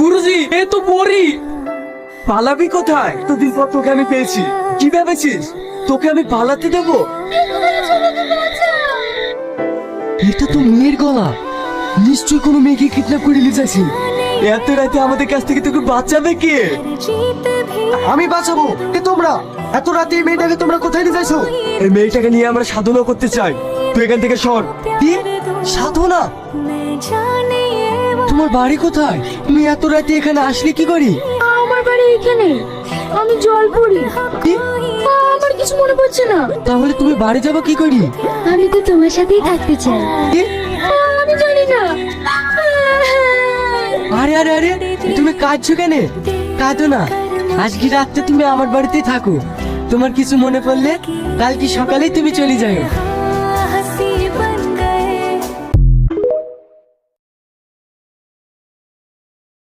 গুরুজি, এ তো পরি পালাবি কোথায়? এতদিন পর তোকে আমি পেয়েছি। কি ভেবেছিস? তোকে আমি পালাতে দেব? এটা তো মেয়ের গলা। নিশ্চয়ই কোনো মেয়েকে কিডন্যাপ করে নিয়ে যাচ্ছি এত রাতে আমাদের কাছ থেকে তোকে বাঁচাবে কে? আমি বাঁচাবো। কে তোমরা? এত রাতে এই মেয়েটাকে তোমরা কোথায় নিয়ে যাইছো? এই মেয়েটাকে নিয়ে আমরা সাধনা করতে চাই। তুই এখান থেকে সর। সাধনা? তোমার বাড়ি কোথায়? তুমি এত রাতে এখানে আসলে কি করি? আমার বাড়ি এখানে। আমি জল পড়ি। আমার কিছু মনে পড়ছে না। তাহলে তুমি বাড়ি যাব কি করি? আমি তো তোমার সাথেই থাকতে চাই। আমি জানি না। আরে আরে আরে তুমি কাঁদছো কেন? কাঁদো না। আজকে রাতটা তুমি আমার বাড়িতেই থাকো। তোমার কিছু মনে পড়লে কালকে সকালেই তুমি চলে যাও।